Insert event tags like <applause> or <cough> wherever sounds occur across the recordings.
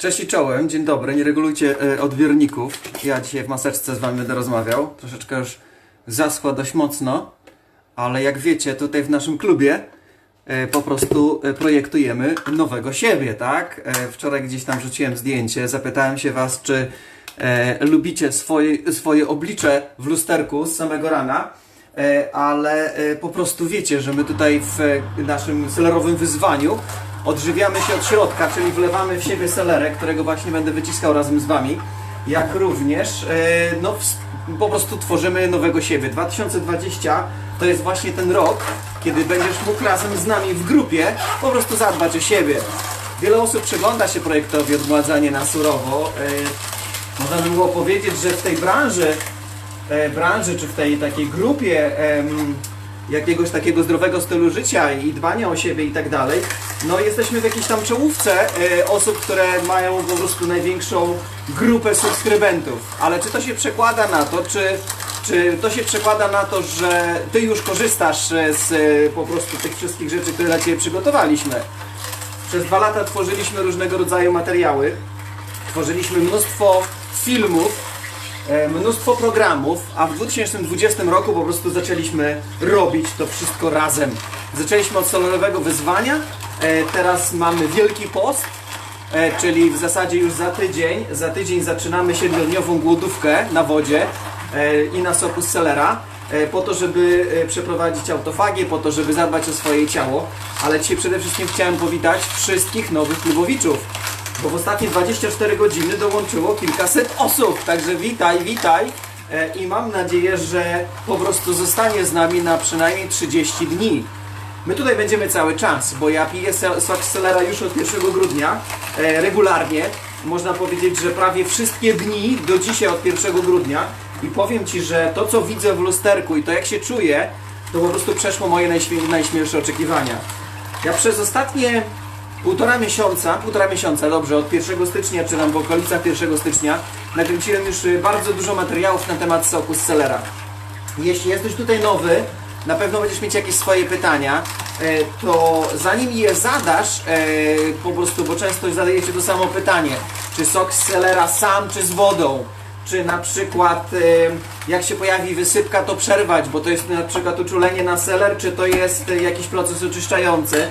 Cześć i czołem, dzień dobry, nie regulujcie e, odbiorników. Ja dzisiaj w maseczce z wami będę rozmawiał. Troszeczkę już zaschła dość mocno, ale jak wiecie, tutaj w naszym klubie e, po prostu e, projektujemy nowego siebie, tak? E, wczoraj gdzieś tam rzuciłem zdjęcie, zapytałem się was, czy e, lubicie swoje, swoje oblicze w lusterku z samego rana. E, ale e, po prostu wiecie, że my tutaj w e, naszym selerowym wyzwaniu odżywiamy się od środka, czyli wlewamy w siebie selerę, którego właśnie będę wyciskał razem z Wami, jak również e, no, po prostu tworzymy nowego siebie. 2020 to jest właśnie ten rok, kiedy będziesz mógł razem z nami w grupie po prostu zadbać o siebie. Wiele osób przygląda się projektowi Odmładzanie na surowo. E, Można by było powiedzieć, że w tej branży e, branży, czy w tej takiej grupie jakiegoś takiego zdrowego stylu życia i dbania o siebie i tak dalej, no jesteśmy w jakiejś tam czołówce e, osób, które mają po prostu największą grupę subskrybentów. Ale czy to się przekłada na to, czy, czy to się przekłada na to, że Ty już korzystasz e, z e, po prostu tych wszystkich rzeczy, które dla Ciebie przygotowaliśmy? Przez dwa lata tworzyliśmy różnego rodzaju materiały, tworzyliśmy mnóstwo filmów, mnóstwo programów, a w 2020 roku po prostu zaczęliśmy robić to wszystko razem. Zaczęliśmy od solarowego wyzwania, e, teraz mamy Wielki Post, e, czyli w zasadzie już za tydzień, za tydzień zaczynamy siedmiodniową głodówkę na wodzie e, i na soku z selera e, po to, żeby e, przeprowadzić autofagię, po to, żeby zadbać o swoje ciało, ale dzisiaj przede wszystkim chciałem powitać wszystkich nowych klubowiczów bo w ostatnie 24 godziny dołączyło kilkaset osób. Także witaj, witaj e, i mam nadzieję, że po prostu zostanie z nami na przynajmniej 30 dni. My tutaj będziemy cały czas, bo ja piję selera już od 1 grudnia e, regularnie. Można powiedzieć, że prawie wszystkie dni do dzisiaj od 1 grudnia i powiem Ci, że to co widzę w lusterku i to jak się czuję, to po prostu przeszło moje najśmie- najśmielsze oczekiwania. Ja przez ostatnie półtora miesiąca, półtora miesiąca, dobrze, od 1 stycznia, czy tam w okolicach 1 stycznia, nakręciłem już y, bardzo dużo materiałów na temat soku z selera. Jeśli jesteś tutaj nowy, na pewno będziesz mieć jakieś swoje pytania, e, to zanim je zadasz, e, po prostu, bo często zadajecie to samo pytanie, czy sok z selera sam, czy z wodą, czy na przykład jak się pojawi wysypka, to przerwać, bo to jest na przykład uczulenie na seler, czy to jest jakiś proces oczyszczający.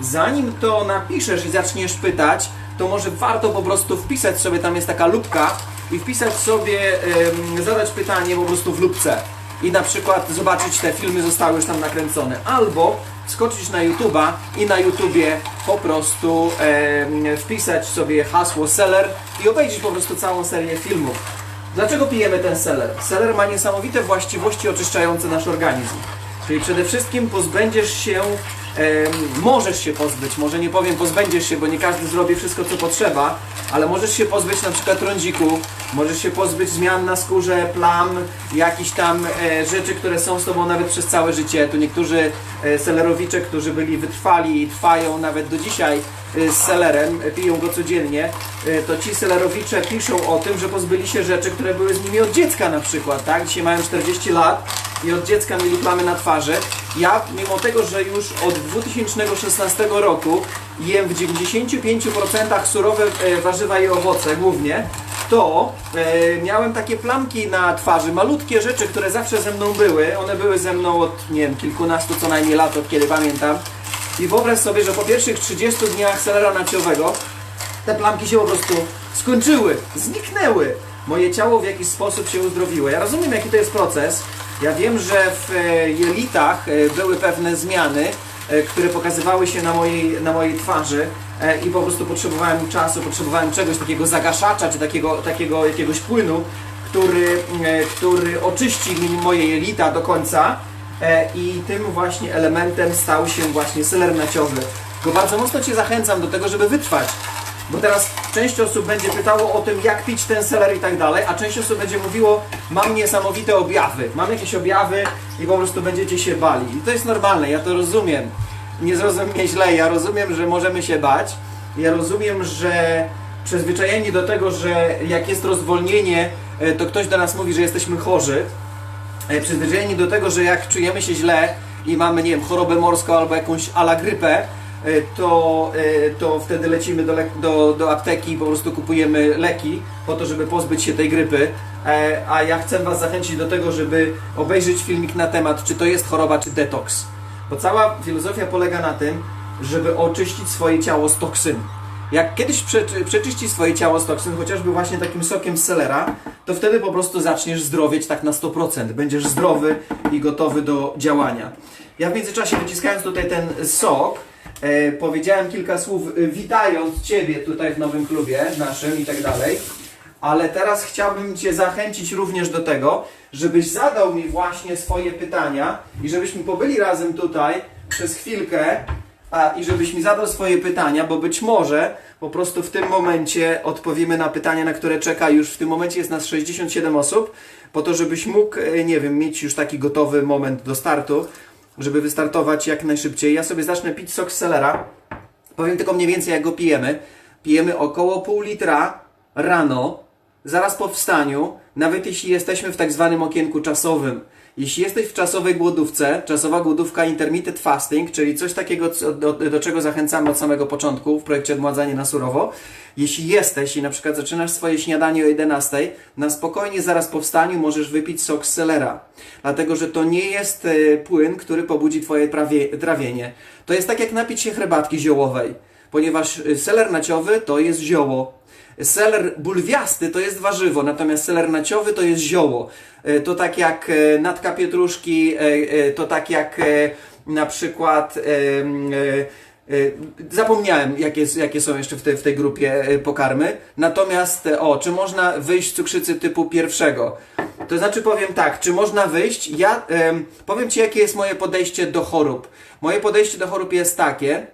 Zanim to napiszesz i zaczniesz pytać, to może warto po prostu wpisać sobie, tam jest taka lubka i wpisać sobie, em, zadać pytanie po prostu w lubce i na przykład zobaczyć te filmy zostały już tam nakręcone. Albo skoczyć na YouTube'a i na YouTubie po prostu wpisać sobie hasło seller i obejrzeć po prostu całą serię filmów. Dlaczego pijemy ten seller? Seller ma niesamowite właściwości oczyszczające nasz organizm. Czyli przede wszystkim pozbędziesz się, możesz się pozbyć, może nie powiem pozbędziesz się, bo nie każdy zrobi wszystko co potrzeba, ale możesz się pozbyć na przykład trądziku, możesz się pozbyć zmian na skórze, plam, jakichś tam e, rzeczy, które są z Tobą nawet przez całe życie. Tu niektórzy e, selerowicze, którzy byli wytrwali i trwają nawet do dzisiaj e, z selerem, piją go codziennie, to ci selerowicze piszą o tym, że pozbyli się rzeczy, które były z nimi od dziecka na przykład, tak? Dzisiaj mają 40 lat i od dziecka mieli plamy na twarzy. Ja, mimo tego, że już od 2016 roku jem w 95% surowe e, warzywa i owoce głównie, to e, miałem takie plamki na twarzy, malutkie rzeczy, które zawsze ze mną były. One były ze mną od, nie wiem, kilkunastu co najmniej lat, od kiedy pamiętam. I wyobraź sobie, że po pierwszych 30 dniach selera naciowego te plamki się po prostu skończyły, zniknęły. Moje ciało w jakiś sposób się uzdrowiło. Ja rozumiem, jaki to jest proces. Ja wiem, że w e, jelitach e, były pewne zmiany, e, które pokazywały się na mojej, na mojej twarzy i po prostu potrzebowałem czasu, potrzebowałem czegoś takiego zagaszacza, czy takiego, takiego jakiegoś płynu, który, który oczyści mi moje jelita do końca. I tym właśnie elementem stał się właśnie seler naciowy. Go bardzo mocno Cię zachęcam do tego, żeby wytrwać. Bo teraz część osób będzie pytało o tym, jak pić ten seler i tak dalej, a część osób będzie mówiło, mam niesamowite objawy, mam jakieś objawy i po prostu będziecie się bali. I to jest normalne, ja to rozumiem. Nie zrozum źle, ja rozumiem, że możemy się bać. Ja rozumiem, że przyzwyczajeni do tego, że jak jest rozwolnienie, e, to ktoś do nas mówi, że jesteśmy chorzy. E, przyzwyczajeni do tego, że jak czujemy się źle i mamy, nie wiem, chorobę morską albo jakąś ala grypę, to, e, to wtedy lecimy do, do, do apteki i po prostu kupujemy leki po to, żeby pozbyć się tej grypy. E, A ja chcę Was zachęcić do tego, żeby obejrzeć filmik na temat, czy to jest choroba, czy detoks. Bo cała filozofia polega na tym, żeby oczyścić swoje ciało z toksyn. Jak kiedyś prze, przeczyścisz swoje ciało z toksyn, chociażby właśnie takim sokiem z selera, to wtedy po prostu zaczniesz zdrowieć tak na 100%. Będziesz zdrowy i gotowy do działania. Ja w międzyczasie wyciskając tutaj ten sok, e, powiedziałem kilka słów e, witając Ciebie tutaj w nowym klubie naszym i tak dalej. Ale teraz chciałbym Cię zachęcić również do tego, żebyś zadał mi właśnie swoje pytania i żebyśmy pobyli razem tutaj przez chwilkę a, i żebyś mi zadał swoje pytania, bo być może po prostu w tym momencie odpowiemy na pytania, na które czeka już w tym momencie jest nas 67 osób, po to, żebyś mógł, e, nie wiem, mieć już taki gotowy moment do startu, żeby wystartować jak najszybciej. Ja sobie zacznę pić sok z selera. Powiem tylko mniej więcej jak go pijemy. Pijemy około pół litra rano, zaraz po wstaniu, nawet jeśli jesteśmy w tak zwanym okienku czasowym. Jeśli jesteś w czasowej głodówce, czasowa głodówka intermittent fasting, czyli coś takiego, do, do czego zachęcamy od samego początku w projekcie Odmładzanie na surowo, jeśli jesteś i na przykład zaczynasz swoje śniadanie o 11, na spokojnie zaraz po wstaniu możesz wypić sok z selera. Dlatego, że to nie jest e, płyn, który pobudzi Twoje trawie, trawienie. To jest tak jak napić się herbatki ziołowej, ponieważ e, seler naciowy to jest zioło. Seler bulwiasty to jest warzywo, natomiast seler naciowy to jest zioło. E, To tak jak e, natka pietruszki, e, to tak jak na przykład. Zapomniałem, jakie, jakie są jeszcze w, tej w tej grupie pokarmy. Natomiast, o, czy można wyjść z cukrzycy typu pierwszego? To znaczy, powiem tak, czy można wyjść? Ja em, powiem Ci, jakie jest moje podejście do chorób. Moje podejście do chorób jest takie,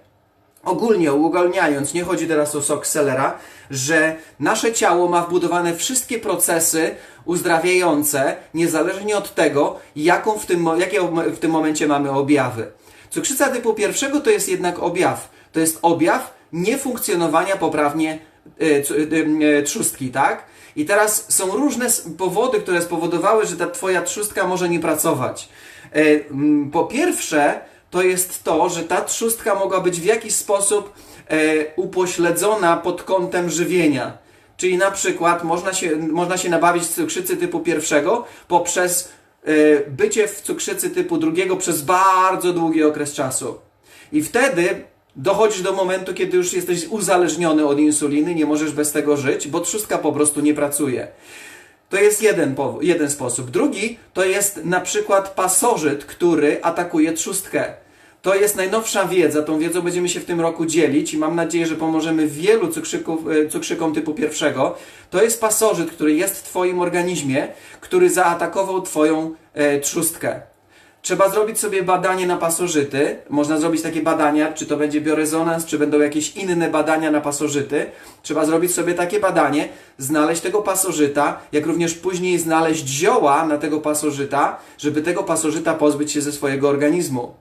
ogólnie uogólniając, nie chodzi teraz o sok selera, że nasze ciało ma wbudowane wszystkie procesy uzdrawiające, niezależnie od tego, jaką w tym, jakie w tym momencie mamy objawy. Cukrzyca typu pierwszego to jest jednak objaw. To jest objaw niefunkcjonowania poprawnie e, e, e, trzustki, tak? I teraz są różne powody, które spowodowały, że ta twoja trzustka może nie pracować. Po pierwsze, to jest to, że ta trzustka mogła być w jakiś sposób e, upośledzona pod kątem żywienia. Czyli na przykład można się, można się nabawić cukrzycy typu pierwszego poprzez e, bycie w cukrzycy typu drugiego przez bardzo długi okres czasu. I wtedy dochodzisz do momentu, kiedy już jesteś uzależniony od insuliny, nie możesz bez tego żyć, bo trzustka po prostu nie pracuje. To jest jeden, jeden sposób. Drugi to jest na przykład pasożyt, który atakuje trzustkę. To jest najnowsza wiedza, tą wiedzą będziemy się w tym roku dzielić i mam nadzieję, że pomożemy wielu e, cukrzykom typu pierwszego. To jest pasożyt, który jest w Twoim organizmie, który zaatakował Twoją e, trzustkę. Trzeba zrobić sobie badanie na pasożyty. Można zrobić takie badania, czy to będzie biorezonans, czy będą jakieś inne badania na pasożyty. Trzeba zrobić sobie takie badanie, znaleźć tego pasożyta, jak również później znaleźć zioła na tego pasożyta, żeby tego pasożyta pozbyć się ze swojego organizmu.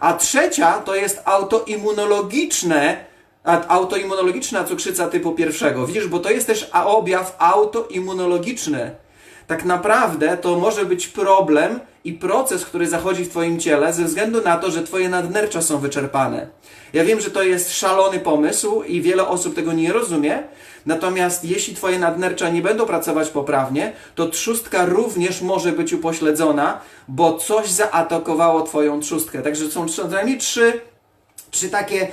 A trzecia to jest autoimmunologiczne, autoimmunologiczna cukrzyca typu pierwszego. Widzisz, bo to jest też objaw autoimmunologiczny. Tak naprawdę to może być problem i proces, który zachodzi w Twoim ciele ze względu na to, że Twoje nadnercza są wyczerpane. Ja wiem, że to jest szalony pomysł i wiele osób tego nie rozumie, natomiast jeśli Twoje nadnercza nie będą pracować poprawnie, to trzustka również może być upośledzona, bo coś zaatakowało Twoją trzustkę. Także są co najmniej trzy trzy takie e,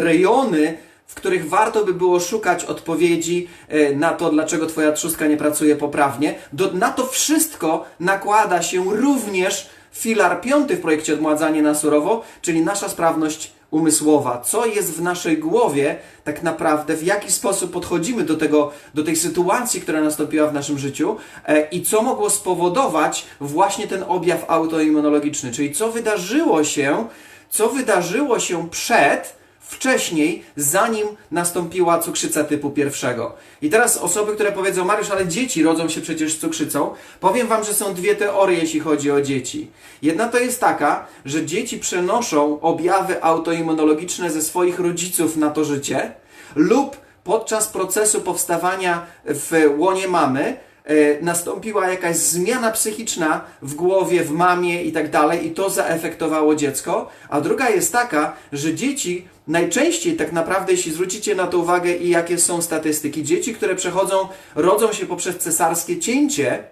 rejony, w których warto by było szukać odpowiedzi e, na to, dlaczego Twoja trzustka nie pracuje poprawnie. Do, na to wszystko nakłada się również filar piąty w projekcie Odmładzanie na surowo, czyli nasza sprawność umysłowa. Co jest w naszej głowie tak naprawdę, w jaki sposób podchodzimy do, tego, do tej sytuacji, która nastąpiła w naszym życiu e, i co mogło spowodować właśnie ten objaw autoimmunologiczny, czyli co wydarzyło się, co wydarzyło się przed, wcześniej, zanim nastąpiła cukrzyca typu pierwszego. I teraz osoby, które powiedzą, Mariusz, ale dzieci rodzą się przecież z cukrzycą, powiem Wam, że są dwie teorie, jeśli chodzi o dzieci. Jedna to jest taka, że dzieci przenoszą objawy autoimmunologiczne ze swoich rodziców na to życie lub podczas procesu powstawania w łonie mamy e, nastąpiła jakaś zmiana psychiczna w głowie, w mamie i tak dalej, i to zaefektowało dziecko. A druga jest taka, że dzieci najczęściej, tak naprawdę, jeśli zwrócicie na to uwagę i jakie są statystyki, dzieci, które przechodzą, rodzą się poprzez cesarskie cięcie,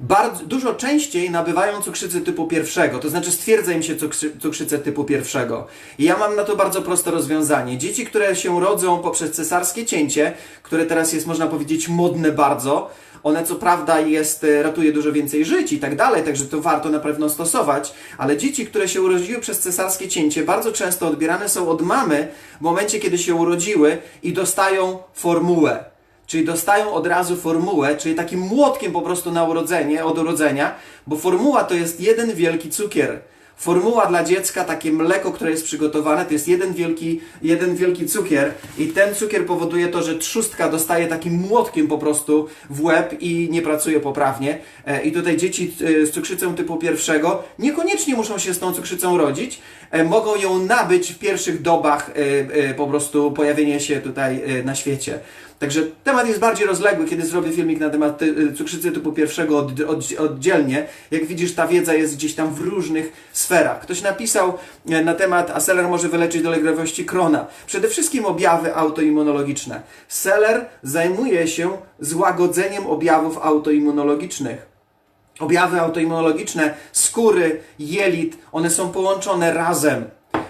bardzo, dużo częściej nabywają cukrzycę typu pierwszego, to znaczy stwierdza im się cukrzy, cukrzycę typu pierwszego. I ja mam na to bardzo proste rozwiązanie. Dzieci, które się rodzą poprzez cesarskie cięcie, które teraz jest, można powiedzieć, modne bardzo, one co prawda jest, e, ratuje dużo więcej żyć i tak dalej, także to warto na pewno stosować, ale dzieci, które się urodziły przez cesarskie cięcie, bardzo często odbierane są od mamy w momencie, kiedy się urodziły i dostają formułę. Czyli dostają od razu formułę, czyli takim młotkiem po prostu na urodzenie, od urodzenia, bo formuła to jest jeden wielki cukier. Formuła dla dziecka, takie mleko, które jest przygotowane, to jest jeden wielki, jeden wielki cukier i ten cukier powoduje to, że trzustka dostaje takim młotkiem po prostu w łeb i nie pracuje poprawnie. E, I tutaj dzieci e, z cukrzycą typu pierwszego niekoniecznie muszą się z tą cukrzycą rodzić, e, mogą ją nabyć w pierwszych dobach po prostu pojawienia się tutaj na świecie. Także temat jest bardziej rozległy, kiedy zrobię filmik na temat y, cukrzycy typu pierwszego od, od, oddzielnie. Jak widzisz, ta wiedza jest gdzieś tam w różnych sferach. Ktoś napisał e, na temat, a seler może wyleczyć dolegliwości Krona. Przede wszystkim objawy autoimmunologiczne. Seler zajmuje się złagodzeniem objawów autoimmunologicznych. Objawy autoimmunologiczne skóry, jelit, one są połączone razem.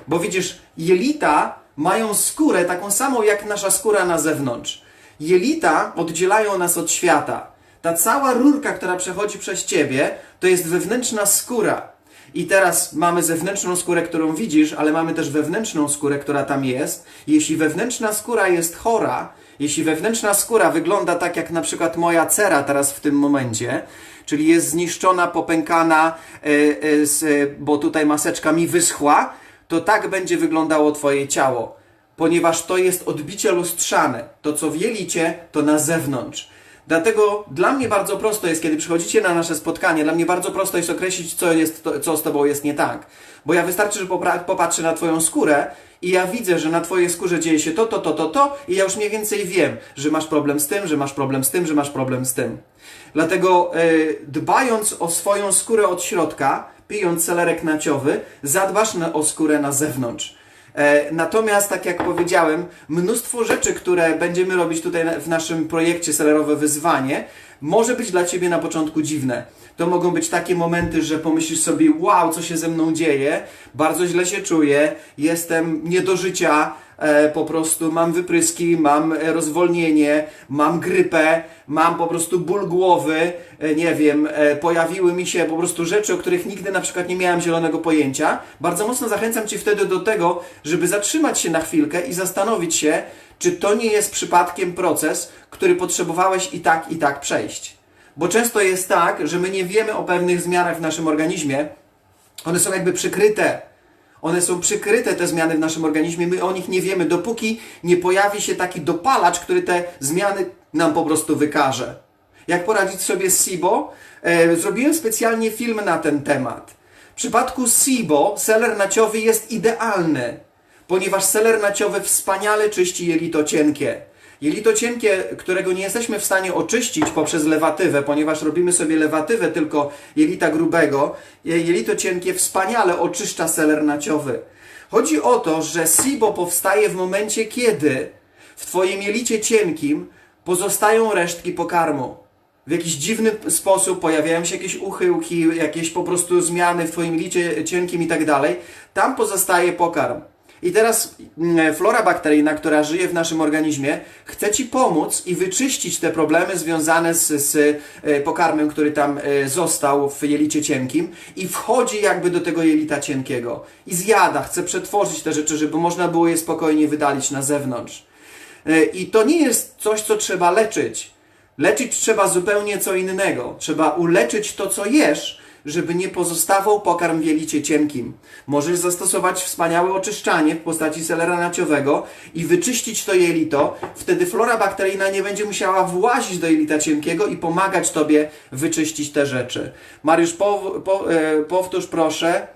Bo widzisz, jelita mają skórę taką samą jak nasza skóra na zewnątrz. Jelita oddzielają nas od świata. Ta cała rurka, która przechodzi przez ciebie, to jest wewnętrzna skóra. I teraz mamy zewnętrzną skórę, którą widzisz, ale mamy też wewnętrzną skórę, która tam jest. Jeśli wewnętrzna skóra jest chora, jeśli wewnętrzna skóra wygląda tak jak na przykład moja cera teraz w tym momencie, czyli jest zniszczona, popękana, yy, yy, bo tutaj maseczka mi wyschła, to tak będzie wyglądało Twoje ciało ponieważ to jest odbicie lustrzane. To, co w jelicie, to na zewnątrz. Dlatego dla mnie bardzo prosto jest, kiedy przychodzicie na nasze spotkanie, dla mnie bardzo prosto jest określić, co, jest, co z Tobą jest nie tak. Bo ja wystarczy, że popatrzę na Twoją skórę i ja widzę, że na Twojej skórze dzieje się to, to, to, to, to i ja już mniej więcej wiem, że masz problem z tym, że masz problem z tym, że masz problem z tym. Dlatego yy, dbając o swoją skórę od środka, pijąc celerek naciowy, zadbasz na, o skórę na zewnątrz. E, natomiast, tak jak powiedziałem, mnóstwo rzeczy, które będziemy robić tutaj w naszym projekcie Selerowe Wyzwanie, może być dla Ciebie na początku dziwne. To mogą być takie momenty, że pomyślisz sobie, wow, co się ze mną dzieje, bardzo źle się czuję, jestem nie do życia, e, po prostu mam wypryski, mam e, rozwolnienie, mam grypę, mam po prostu ból głowy, e, nie wiem, e, pojawiły mi się po prostu rzeczy, o których nigdy na przykład nie miałem zielonego pojęcia. Bardzo mocno zachęcam Cię wtedy do tego, żeby zatrzymać się na chwilkę i zastanowić się, czy to nie jest przypadkiem proces, który potrzebowałeś i tak, i tak przejść. Bo często jest tak, że my nie wiemy o pewnych zmianach w naszym organizmie, one są jakby przykryte one są przykryte, te zmiany w naszym organizmie, my o nich nie wiemy, dopóki nie pojawi się taki dopalacz, który te zmiany nam po prostu wykaże. Jak poradzić sobie z SIBO? E, zrobiłem specjalnie film na ten temat. W przypadku SIBO seler naciowy jest idealny, ponieważ seler naciowy wspaniale czyści jelito cienkie. Jelito cienkie, którego nie jesteśmy w stanie oczyścić poprzez lewatywę, ponieważ robimy sobie lewatywę tylko jelita grubego, jelito cienkie wspaniale oczyszcza seler naciowy. Chodzi o to, że SIBO powstaje w momencie, kiedy w Twoim jelicie cienkim pozostają resztki pokarmu. W jakiś dziwny sposób pojawiają się jakieś uchyłki, jakieś po prostu zmiany w Twoim jelicie cienkim i tak dalej. Tam pozostaje pokarm. I teraz mm, flora bakteryjna, która żyje w naszym organizmie, chce Ci pomóc i wyczyścić te problemy związane z, z e, pokarmem, który tam e, został w jelicie cienkim i wchodzi jakby do tego jelita cienkiego i zjada, chce przetworzyć te rzeczy, żeby można było je spokojnie wydalić na zewnątrz. E, I to nie jest coś, co trzeba leczyć. Leczyć trzeba zupełnie co innego. Trzeba uleczyć to, co jesz, żeby nie pozostawał pokarm w jelicie cienkim. Możesz zastosować wspaniałe oczyszczanie w postaci selera naciowego i wyczyścić to jelito. Wtedy flora bakteryjna nie będzie musiała włazić do jelita cienkiego i pomagać Tobie wyczyścić te rzeczy. Mariusz, po, po, e, powtórz proszę.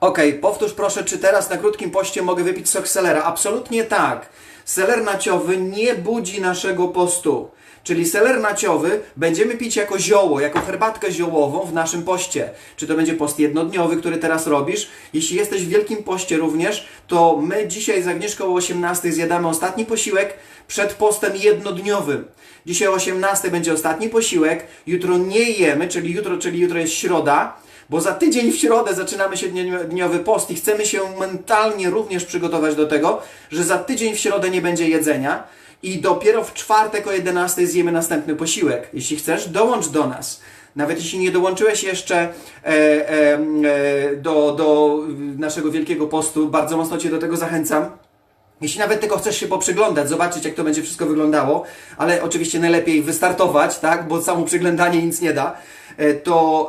Okej, powtórz proszę, czy teraz na krótkim poście mogę wypić sok selera? Absolutnie tak. Seler naciowy nie budzi naszego postu. Czyli seler naciowy będziemy pić jako zioło, jako herbatkę ziołową w naszym poście. Czy to będzie post jednodniowy, który teraz robisz? Jeśli jesteś w wielkim poście również, to my dzisiaj z Agnieszką o 18 zjadamy ostatni posiłek przed postem jednodniowym. Dzisiaj o 18 będzie ostatni posiłek, jutro nie jemy, czyli jutro, czyli jutro jest środa, bo za tydzień w środę zaczynamy siedmiodniowy post i chcemy się mentalnie również przygotować do tego, że za tydzień w środę nie będzie jedzenia i dopiero w czwartek o 11 zjemy następny posiłek. Jeśli chcesz, dołącz do nas. Nawet jeśli nie dołączyłeś jeszcze e, e, e, do, do naszego Wielkiego Postu, bardzo mocno Cię do tego zachęcam. Jeśli nawet tylko chcesz się poprzyglądać, zobaczyć jak to będzie wszystko wyglądało, ale oczywiście najlepiej wystartować, tak, bo samo przyglądanie nic nie da, e, to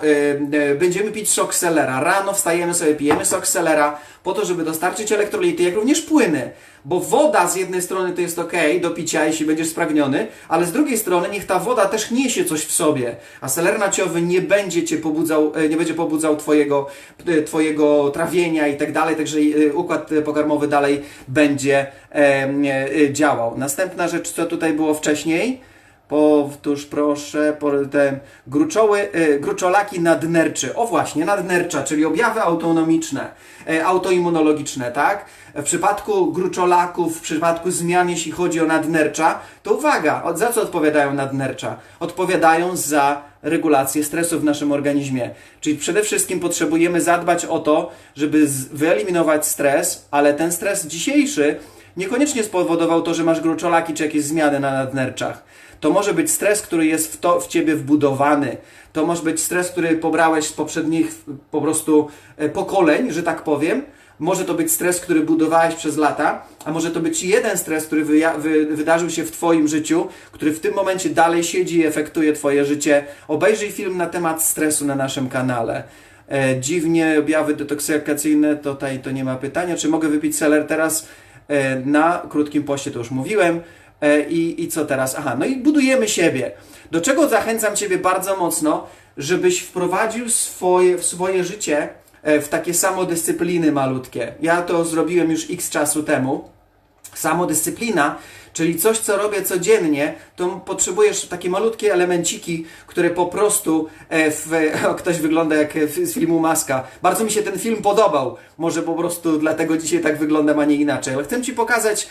e, będziemy pić sok selera. Rano wstajemy sobie, pijemy sok selera po to, żeby dostarczyć elektrolity, jak również płyny. Bo woda z jednej strony to jest ok do picia, jeśli będziesz spragniony, ale z drugiej strony niech ta woda też niesie coś w sobie. A seler naciowy nie będzie cię pobudzał, e, nie będzie pobudzał twojego, e, twojego trawienia i tak dalej, także e, układ pokarmowy dalej będzie działał. Następna rzecz, co tutaj było wcześniej. Powtórz proszę, po, te gruczoły, y, gruczolaki nadnerczy. O właśnie, nadnercza, czyli objawy autonomiczne, e, autoimmunologiczne, tak? W przypadku gruczolaków, w przypadku zmian, jeśli chodzi o nadnercza, to uwaga, od, za co odpowiadają nadnercza? Odpowiadają za regulację stresu w naszym organizmie. Czyli przede wszystkim potrzebujemy zadbać o to, żeby z- wyeliminować stres, ale ten stres dzisiejszy niekoniecznie spowodował to, że masz gruczolaki czy jakieś zmiany na nadnerczach. To może być stres, który jest w, to, w ciebie wbudowany. To może być stres, który pobrałeś z poprzednich po prostu e, pokoleń, że tak powiem. Może to być stres, który budowałeś przez lata, a może to być jeden stres, który wy, wydarzył się w Twoim życiu, który w tym momencie dalej siedzi i efektuje Twoje życie. Obejrzyj film na temat stresu na naszym kanale. E, dziwnie objawy detoksykacyjne, tutaj to nie ma pytania. Czy mogę wypić seler teraz e, na krótkim poście, to już mówiłem. E, I, I co teraz? Aha, no i budujemy siebie. Do czego zachęcam Ciebie bardzo mocno, żebyś wprowadził swoje, w swoje życie e, w takie samodyscypliny malutkie. Ja to zrobiłem już x czasu temu. Samodyscyplina, czyli coś, co robię codziennie, to potrzebujesz takie malutkie elemenciki, które po prostu e, w, <laughs> o, ktoś wygląda jak z filmu Maska. Bardzo mi się ten film podobał. Może po prostu dlatego dzisiaj tak wyglądam, a nie inaczej. Ale chcę Ci pokazać,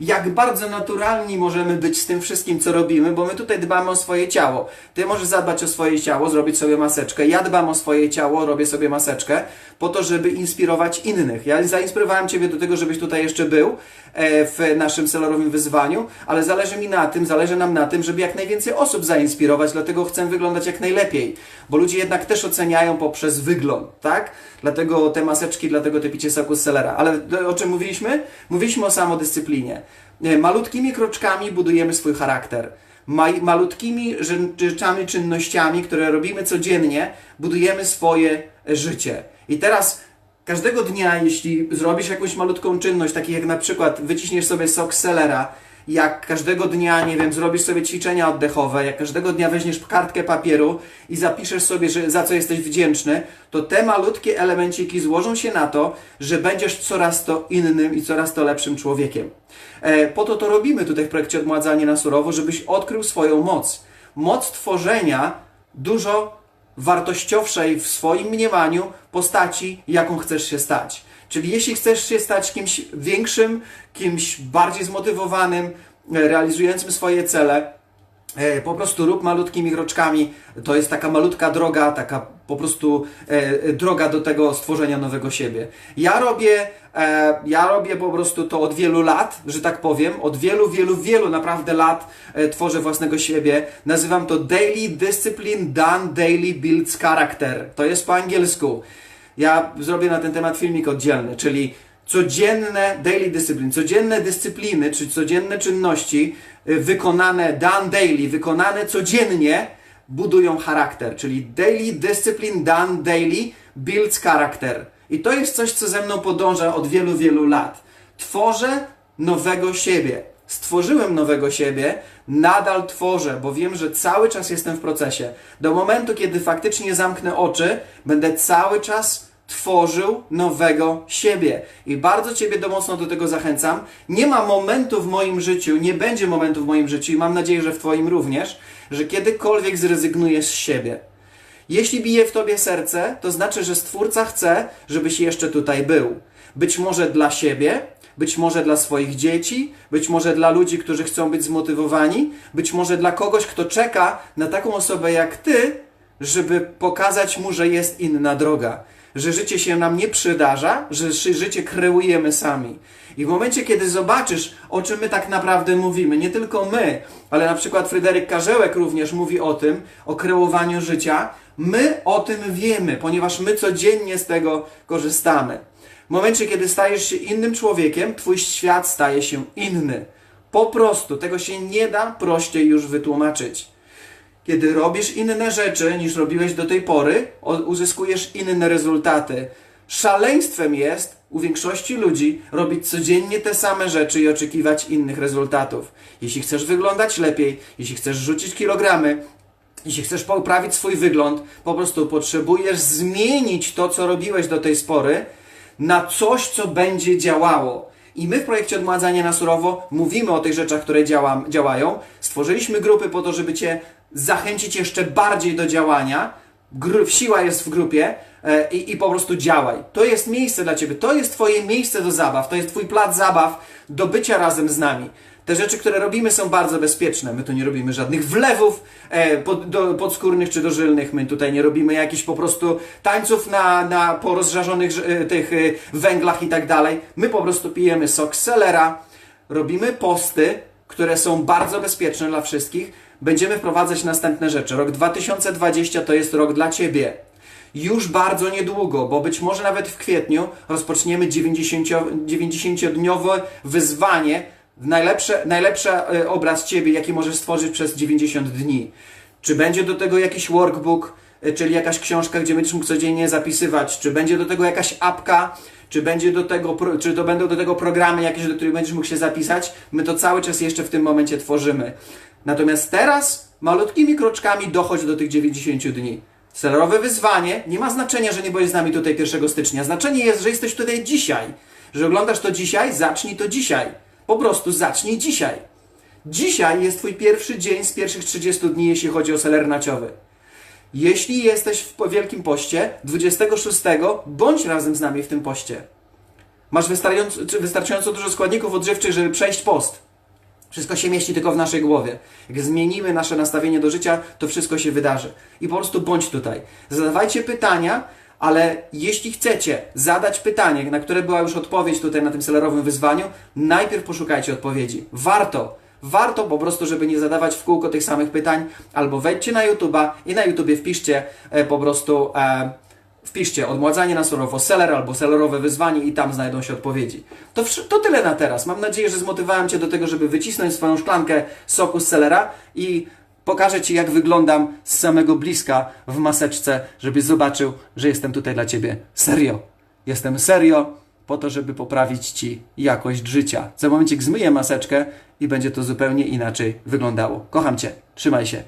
jak bardzo naturalni możemy być z tym wszystkim, co robimy, bo my tutaj dbamy o swoje ciało. Ty możesz zadbać o swoje ciało, zrobić sobie maseczkę. Ja dbam o swoje ciało, robię sobie maseczkę, po to, żeby inspirować innych. Ja zainspirowałem Ciebie do tego, żebyś tutaj jeszcze był e, w naszym selerowym wyzwaniu, ale zależy mi na tym, zależy nam na tym, żeby jak najwięcej osób zainspirować, dlatego chcę wyglądać jak najlepiej, bo ludzie jednak też oceniają poprzez wygląd, tak? Dlatego te maseczki, dlatego te picie soku z selera. Ale o czym mówiliśmy? Mówiliśmy o samodyscyplinie. E, Malutkimi kroczkami budujemy swój charakter. Malutkimi rze- rzeczami, czynnościami, które robimy codziennie, budujemy swoje życie. I teraz każdego dnia, jeśli zrobisz jakąś malutką czynność, taki jak na przykład wyciśniesz sobie sok selera, jak każdego dnia, nie wiem, zrobisz sobie ćwiczenia oddechowe, jak każdego dnia weźmiesz kartkę papieru i zapiszesz sobie, że za co jesteś wdzięczny, to te malutkie elemenciki złożą się na to, że będziesz coraz to innym i coraz to lepszym człowiekiem. E, po to to robimy tutaj w projekcie Odmładzanie na surowo, żebyś odkrył swoją moc. Moc tworzenia dużo wartościowszej w swoim mniemaniu postaci, jaką chcesz się stać. Czyli jeśli chcesz się stać kimś większym, kimś bardziej zmotywowanym, e, realizującym swoje cele, e, po prostu rób malutkimi kroczkami. To jest taka malutka droga, taka po prostu e, droga do tego stworzenia nowego siebie. Ja robię, ja robię po prostu to od wielu lat, że tak powiem, od wielu, wielu, wielu naprawdę lat tworzę własnego siebie. Nazywam to Daily Discipline Done Daily Builds Character. To jest po angielsku. Ja zrobię na ten temat filmik oddzielny, czyli codzienne daily discipline, codzienne dyscypliny, czy codzienne czynności y, wykonane done daily, wykonane codziennie budują charakter, czyli daily discipline done daily builds character. I to jest coś, co ze mną podąża od wielu, wielu lat. Tworzę nowego siebie. Stworzyłem nowego siebie, nadal tworzę, bo wiem, że cały czas jestem w procesie. Do momentu, kiedy faktycznie zamknę oczy, będę cały czas tworzył nowego siebie. I bardzo Ciebie do mocno do tego zachęcam. Nie ma momentu w moim życiu, nie będzie momentu w moim życiu i mam nadzieję, że w Twoim również, że kiedykolwiek zrezygnujesz z siebie. Jeśli bije w tobie serce, to znaczy, że Stwórca chce, żebyś jeszcze tutaj był. Być może dla siebie, być może dla swoich dzieci, być może dla ludzi, którzy chcą być zmotywowani, być może dla kogoś, kto czeka na taką osobę jak ty, żeby pokazać mu, że jest inna droga. Że życie się nam nie przydarza, że ży- życie kreujemy sami. I w momencie, kiedy zobaczysz, o czym my tak naprawdę mówimy, nie tylko my, ale na przykład Fryderyk Karzełek również mówi o tym, o kreowaniu życia, my o tym wiemy, ponieważ my codziennie z tego korzystamy. Momencie, kiedy stajesz się innym człowiekiem, twój świat staje się inny. Po prostu tego się nie da prościej już wytłumaczyć. Kiedy robisz inne rzeczy niż robiłeś do tej pory, uzyskujesz inne rezultaty. Szaleństwem jest u większości ludzi robić codziennie te same rzeczy i oczekiwać innych rezultatów. Jeśli chcesz wyglądać lepiej, jeśli chcesz rzucić kilogramy, jeśli chcesz poprawić swój wygląd, po prostu potrzebujesz zmienić to, co robiłeś do tej pory, na coś, co będzie działało. I my w projekcie Odmładzanie na Surowo mówimy o tych rzeczach, które działa, działają. Stworzyliśmy grupy po to, żeby Cię zachęcić jeszcze bardziej do działania. Siła jest w grupie e, i, i po prostu działaj. To jest miejsce dla Ciebie, to jest Twoje miejsce do zabaw, to jest Twój plac zabaw do bycia razem z nami. Te rzeczy, które robimy, są bardzo bezpieczne. My tu nie robimy żadnych wlewów e, pod, do, podskórnych czy dożylnych. My tutaj nie robimy jakichś po prostu tańców na, na po rozżarzonych e, tych e, węglach i tak dalej. My po prostu pijemy sok selera, robimy posty, które są bardzo bezpieczne dla wszystkich. Będziemy wprowadzać następne rzeczy. Rok 2020 to jest rok dla Ciebie. Już bardzo niedługo, bo być może nawet w kwietniu rozpoczniemy 90, 90-dniowe wyzwanie najlepsze, najlepszy e, obraz Ciebie, jaki możesz stworzyć przez 90 dni. Czy będzie do tego jakiś workbook, e, czyli jakaś książka, gdzie będziesz mógł codziennie zapisywać? Czy będzie do tego jakaś apka? Czy, będzie do tego, czy to będą do tego programy jakieś, do których będziesz mógł się zapisać? My to cały czas jeszcze w tym momencie tworzymy. Natomiast teraz malutkimi kroczkami dochodź do tych 90 dni. Celerowe wyzwanie nie ma znaczenia, że nie byłeś z nami tutaj 1 stycznia. Znaczenie jest, że jesteś tutaj dzisiaj. Że oglądasz to dzisiaj, zacznij to dzisiaj. Po prostu zacznij dzisiaj. Dzisiaj jest Twój pierwszy dzień z pierwszych 30 dni, jeśli chodzi o seler naciowy. Jeśli jesteś w Wielkim Poście 26, bądź razem z nami w tym poście. Masz wystarczająco, wystarczająco dużo składników odżywczych, żeby przejść post. Wszystko się mieści tylko w naszej głowie. Jak zmienimy nasze nastawienie do życia, to wszystko się wydarzy. I po prostu bądź tutaj. Zadawajcie pytania, ale jeśli chcecie zadać pytanie, na które była już odpowiedź tutaj na tym selerowym wyzwaniu, najpierw poszukajcie odpowiedzi. Warto. Warto po prostu, żeby nie zadawać w kółko tych samych pytań, albo wejdźcie na YouTube'a i na YouTubie wpiszcie e, po prostu e, Wpiszcie odmładzanie na surowo seller albo sellerowe wyzwanie i tam znajdą się odpowiedzi. To, to tyle na teraz. Mam nadzieję, że zmotywowałem Cię do tego, żeby wycisnąć swoją szklankę soku z sellera i pokażę Ci, jak wyglądam z samego bliska w maseczce, żebyś zobaczył, że jestem tutaj dla Ciebie serio. Jestem serio po to, żeby poprawić Ci jakość życia. Za momencik zmyję maseczkę i będzie to zupełnie inaczej wyglądało. Kocham Cię. Trzymaj się.